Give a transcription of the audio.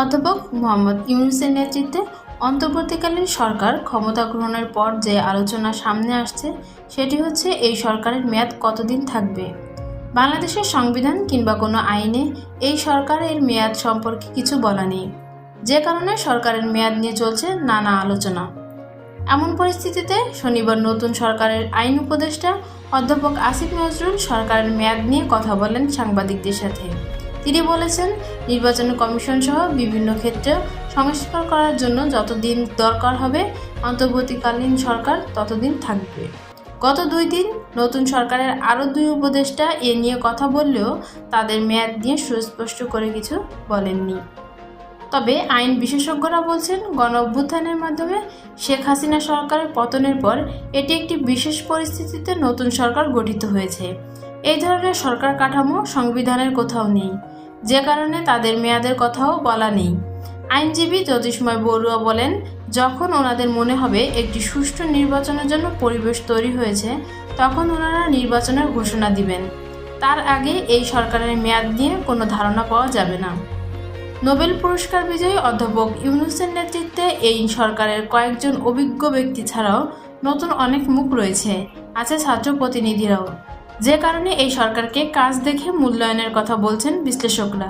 অধ্যাপক মোহাম্মদ ইউনুসের নেতৃত্বে অন্তর্বর্তীকালীন সরকার ক্ষমতা গ্রহণের পর যে আলোচনা সামনে আসছে, সেটি হচ্ছে এই সরকারের মেয়াদ কতদিন থাকবে? বাংলাদেশের সংবিধান কিংবা কোনো আইনে এই সরকারের মেয়াদ সম্পর্কে কিছু বলা নেই। যে কারণে সরকারের মেয়াদ নিয়ে চলছে নানা আলোচনা। এমন পরিস্থিতিতে শনিবার নতুন সরকারের আইন উপদেষ্টা অধ্যাপক আসিফ নজরুল সরকারের মেয়াদ নিয়ে কথা বলেন সাংবাদিকদের সাথে। তিনি বলেছেন, নির্বাচন কমিশন সহ বিভিন্ন ক্ষেত্রে সংস্কার করার জন্য যতদিন দরকার হবে, অন্তর্বর্তীকালীন সরকার ততদিন থাকবে। গত দুই দিন নতুন সরকারের আরও দুই উপদেষ্টা এ নিয়ে কথা বললেও তাদের মেয়াদ নিয়ে সুস্পষ্ট করে কিছু বলেননি। তবে আইন বিশেষজ্ঞরা বলছেন গণ অভ্যুত্থানের মাধ্যমে শেখ হাসিনা সরকারের পতনের পর এটি একটি বিশেষ পরিস্থিতিতে নতুন সরকার গঠিত হয়েছে। এই ধরনের সরকার কাঠামো সংবিধানের কোথাও নেই। যে কারণে তাদের মেয়াদের কথাও বলা নেই। আইনজীবী জ্যোতিষময় বড়ুয়া বলেন, যখন ওনাদের মনে হবে একটি সুষ্ঠু নির্বাচনের জন্য পরিবেশ তৈরি হয়েছে, তখন ওনারা নির্বাচনের ঘোষণা দিবেন। তার আগে এই সরকারের মেয়াদ নিয়ে কোনো ধারণা পাওয়া যাবে না। নোবেল পুরস্কার বিজয়ী অধ্যাপক ইউনুসের নেতৃত্বে এই সরকারের কয়েকজন অভিজ্ঞ ব্যক্তি ছাড়াও নতুন অনেক মুখ রয়েছে, আছে ছাত্র প্রতিনিধিরাও। যে কারণে এই সরকারকে কাজ দেখে মূল্যায়নের কথা বলছেন বিশ্লেষকরা।